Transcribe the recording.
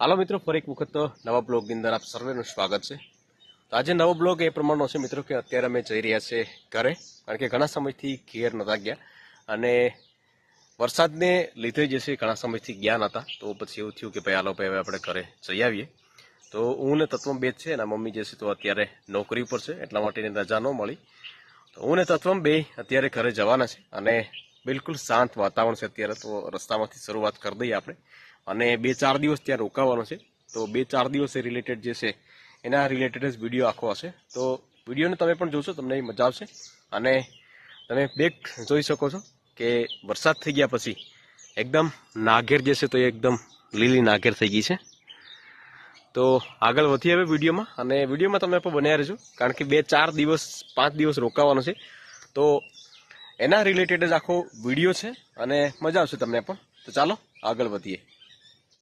હાલો મિત્રો, ફરી એક વખત નવા બ્લોગની અંદર આપ સર્વેનું સ્વાગત છે. તો આજે નવો બ્લોગ એ પ્રમાણનો છે મિત્રો કે અત્યારે અમે જઈ રહ્યા છે ઘરે, કારણ કે ઘણા સમયથી ઘેર નતા ગયા અને વરસાદને લીધે જે છે ઘણા સમયથી ગયા નતા. તો પછી એવું થયું કે ભાઈ હાલો ભાઈ હવે આપણે ઘરે જઈ આવીએ. તો હું ને તત્વમ બે છે અને મમ્મી જે છે તો અત્યારે નોકરી ઉપર છે, એટલા માટેની રજા ન મળી. તો હું ને તત્વમ બે અત્યારે ઘરે જવાના છે અને બિલકુલ શાંત વાતાવરણ છે અત્યારે તો રસ્તામાંથી શરૂઆત કરી દઈએ આપણે. અને બે ચાર દિવસ ત્યાં રોકાવાનો છે. તો બે ચાર દિવસ રિલેટેડ જે છે, એના રિલેટેડ જ વીડિયો આખો હશે. તો વિડીયોને તમે પણ જોશો, તમને મજા આવશે. અને તમે બેક જોઈ શકો છો કે વરસાદ થઈ ગયા પછી એકદમ નાગેર જે છે તો એ એકદમ લીલી નાગેર થઈ ગઈ છે. તો આગળ વધીએ હવે વિડીયોમાં અને વિડીયોમાં તમે પણ બન્યા રહેજો. કારણ કે બે ચાર દિવસ, પાંચ દિવસ રોકાવાનો છે. તો એના રિલેટેડ જ આખો વીડિયો છે અને મજા આવશે તમને પણ. તો ચાલો આગળ વધીએ.